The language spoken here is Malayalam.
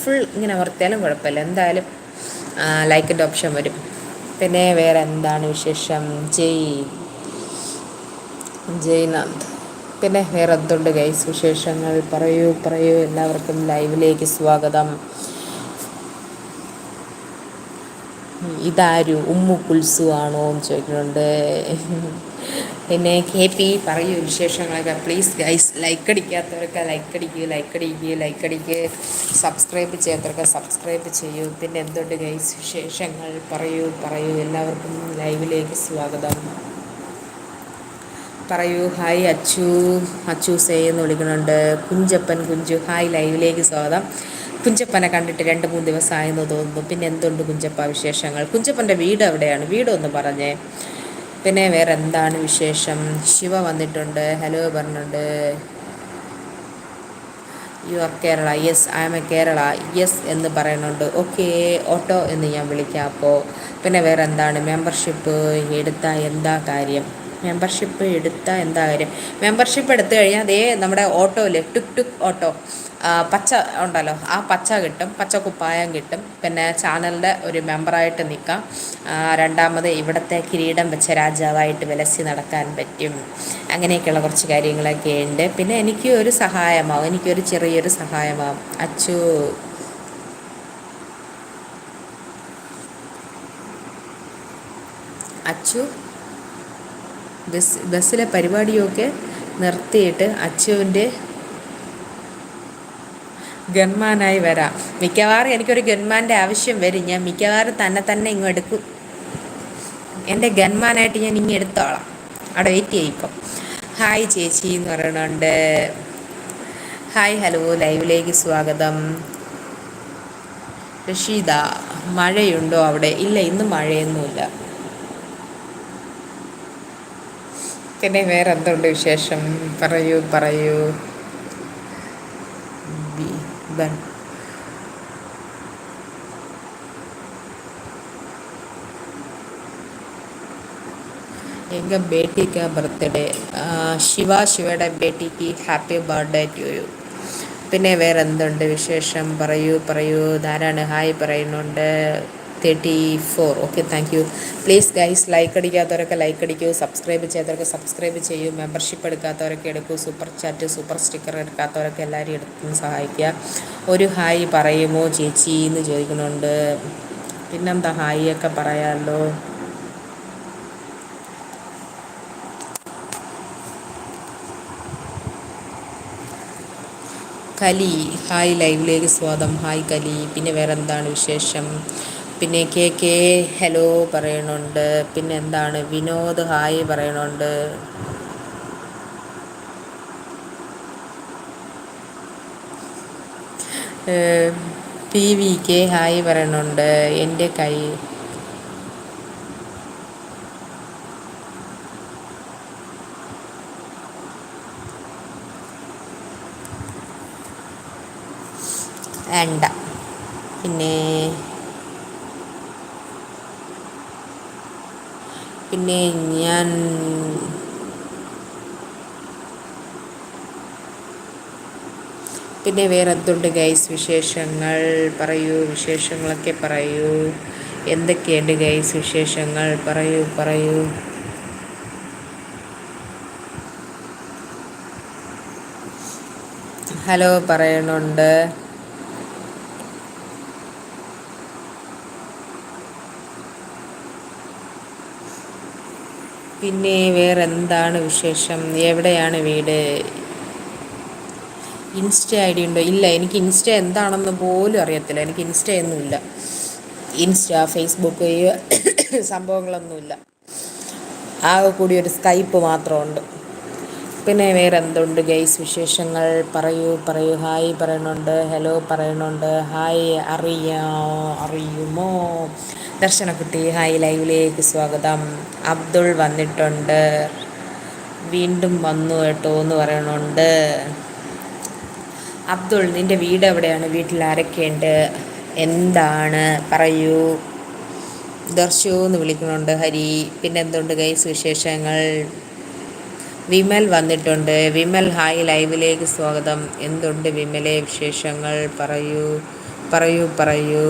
ഫുൾ ഇങ്ങനെ അമർത്തിയാലും കുഴപ്പമില്ല. എന്തായാലും ലൈക്കിന്റെ ഓപ്ഷൻ വരും. പിന്നെ വേറെ എന്താണ് വിശേഷം? ജയ്. ജയ്നാഥ് പിന്നെ വേറെ എന്തുണ്ട് ഗൈസ് വിശേഷങ്ങൾ പറയൂ പറയൂ. എല്ലാവർക്കും ലൈവിലേക്ക് സ്വാഗതം. ഇതാരു ഉമ്മു കുൽസു ആണോ എന്ന് ചോദിക്കുന്നുണ്ട്. പിന്നെ കെ പി പറയൂ വിശേഷങ്ങളൊക്കെ. പ്ലീസ് ഗൈസ് ലൈക്ക് അടിക്കാത്തവരൊക്കെ ലൈക്ക് അടിക്കുക ലൈക്ക് അടിക്കുക ലൈക്ക് അടിക്കുക സബ്സ്ക്രൈബ് ചെയ്യാത്തവരൊക്കെ സബ്സ്ക്രൈബ് ചെയ്യൂ. പിന്നെ എന്തുണ്ട് ഗൈസ് വിശേഷങ്ങൾ? പറയൂ പറയൂ. എല്ലാവർക്കും ലൈവിലേക്ക് സ്വാഗതം. പറയൂ ഹായ് അച്ചു. അച്ചു സേ എന്ന് വിളിക്കുന്നുണ്ട്. കുഞ്ചപ്പൻ കുഞ്ചു ഹായ് ലൈവിലേക്ക് സ്വാഗതം. കുഞ്ചപ്പനെ കണ്ടിട്ട് രണ്ട് മൂന്ന് ദിവസമായെന്ന് തോന്നുന്നു. പിന്നെ എന്തുണ്ട് കുഞ്ചപ്പ വിശേഷങ്ങൾ? കുഞ്ചപ്പന്റെ വീട് എവിടെയാണ്? വീടൊന്ന് പറഞ്ഞേ. പിന്നെ വേറെ എന്താണ് വിശേഷം? ശിവ വന്നിട്ടുണ്ട്. ഹലോ പറഞ്ഞിട്ടുണ്ട്. You are Kerala yes I am a Kerala yes എന്ന് പറയുന്നുണ്ട്. ഓക്കെ ഓട്ടോ എന്ന് ഞാൻ വിളിക്കാം അപ്പോൾ പിന്നെ വേറെ എന്താണ് മെമ്പർഷിപ്പ് എടുത്താൽ എന്താ കാര്യം? മെമ്പർഷിപ്പ് എടുത്താൽ എന്താ കാര്യം? മെമ്പർഷിപ്പ് എടുത്തു കഴിഞ്ഞാൽ അതേ നമ്മുടെ ഓട്ടോയിൽ ടുക് ടുക് ഓട്ടോ. പച്ച ഉണ്ടല്ലോ. ആ പച്ച കിട്ടും. പച്ച കുപ്പായം കിട്ടും. പിന്നെ ചാനലിന്റെ ഒരു മെമ്പറായിട്ട് നിൽക്കാം രണ്ടാമത് ഇവിടുത്തെ കിരീടം വെച്ച രാജാവായിട്ട് വിലസി നടക്കാൻ പറ്റും. അങ്ങനെയൊക്കെയുള്ള കുറച്ച് കാര്യങ്ങളൊക്കെ ഉണ്ട്. പിന്നെ എനിക്ക് ഒരു സഹായമാവും. എനിക്കൊരു ചെറിയൊരു സഹായമാവും. അച്ചു. അച്ചു? ബസ് ബസ്സിലെ പരിപാടിയൊക്കെ നിർത്തിയിട്ട് അച്ചുവിന്റെ ഗൺമാനായി വരാം. മിക്കവാറും എനിക്കൊരു ഗൺമാന്റെ ആവശ്യം വരും. ഞാൻ മിക്കവാറും തന്നെ തന്നെ ഇങ്ങ് എടുക്കും. എന്റെ ഗൺമാനായിട്ട് ഞാൻ ഇങ്ങ് എടുത്തോളാം. അവിടെ വെയിറ്റ് ചെയ്യിപ്പം ഹായ് ചേച്ചി എന്ന് പറയുന്നുണ്ട്. ഹായ് ഹലോ ലൈവിലേക്ക് സ്വാഗതം. റഷീദ മഴയുണ്ടോ അവിടെ? ഇല്ല ഇന്ന് മഴയൊന്നുമില്ല. പിന്നെ വേറെ എന്തുണ്ട് വിശേഷം? പറയൂ പറയൂ. ഇതാണ് ബേട്ടിക്ക് ബർത്ത്ഡേ. ശിവ ശിവയുടെ ബേട്ടിക്ക് ഹാപ്പി ബർത്ത്ഡേ ടു യു. പിന്നെ വേറെ എന്തുണ്ട് വിശേഷം? പറയൂ പറയൂ. ധാരാണ് ഹായ് പറയുന്നുണ്ട്. Thirty four okay thank you please guys like അടിക്കാത്തവരൊക്കെ like അടിക്കൂ സബ്സ്ക്രൈബ് ചെയ്യാത്തവരൊക്കെ സബ്സ്ക്രൈബ് ചെയ്യൂ മെമ്പർഷിപ്പ് എടുക്കാത്തവരൊക്കെ എടുക്കൂ സൂപ്പർ ചാറ്റ് സൂപ്പർ സ്റ്റിക്കർ എടുക്കാത്തവരൊക്കെ എല്ലാവരും എടുത്തും സഹായിക്കുക. ഒരു ഹായ് പറയുമോ ചേച്ചി എന്ന് ചോദിക്കുന്നുണ്ട്. പിന്നെന്താ ഹായ് ഒക്കെ പറയാമല്ലോ കലി ഹായ് ലൈവിലേക്ക് സ്വാഗതം. ഹായ് കലി. പിന്നെ വേറെ എന്താണ് വിശേഷം? പിന്നെ കെ കെ ഹലോ പറയണുണ്ട്. പിന്നെ എന്താണ്? വിനോദ് ഹായ് പറയണുണ്ട്. പി വി കെ ഹായ് പറയണുണ്ട്. എന്റെ കൈ വേണ്ട പിന്നെ പിന്നെ ഞാൻ പിന്നെ വേറെ എന്തുണ്ട് ഗൈസ് വിശേഷങ്ങൾ? പറയൂ വിശേഷങ്ങളൊക്കെ പറയൂ. എന്തൊക്കെയുണ്ട് ഗൈസ് വിശേഷങ്ങൾ? പറയൂ പറയൂ. ഹലോ പറയണുണ്ട്. പിന്നെ വേറെ എന്താണ് വിശേഷം? എവിടെയാണ് വീട്? ഇൻസ്റ്റ ഐ ഡി ഉണ്ടോ? ഇല്ല എനിക്ക് ഇൻസ്റ്റ എന്താണെന്ന് പോലും അറിയത്തില്ല. എനിക്ക് ഇൻസ്റ്റയൊന്നുമില്ല ഇൻസ്റ്റ ഫേസ്ബുക്ക് സംഭവങ്ങളൊന്നുമില്ല ആകെ കൂടി ഒരു സ്കൈപ്പ് മാത്രമുണ്ട്. പിന്നെ വേറെ എന്തുണ്ട് ഗൈസ് വിശേഷങ്ങൾ? പറയൂ പറയൂ. ഹായ് പറയണുണ്ട്. ഹലോ പറയണുണ്ട്. ഹായ് അറിയോ. അറിയുമോ? ദർശനക്കുട്ടി ഹായ്. ലൈവിലേക്ക് സ്വാഗതം. അബ്ദുൾ വന്നിട്ടുണ്ട്. വീണ്ടും വന്നു കേട്ടോ എന്ന് പറയണുണ്ട്. അബ്ദുൾ നിന്റെ വീട് എവിടെയാണ്? വീട്ടിൽ ആരൊക്കെയുണ്ട്? എന്താണ്? പറയൂ. ദർശു എന്ന് വിളിക്കുന്നുണ്ട് ഹരി. പിന്നെ എന്തുണ്ട് ഗൈസ് വിശേഷങ്ങൾ? വിമൽ വന്നിട്ടുണ്ട്. വിമൽ ഹായ് ലൈവിലേക്ക് സ്വാഗതം. എന്തുണ്ട് വിമലെ വിശേഷങ്ങൾ? പറയൂ പറയൂ പറയൂ.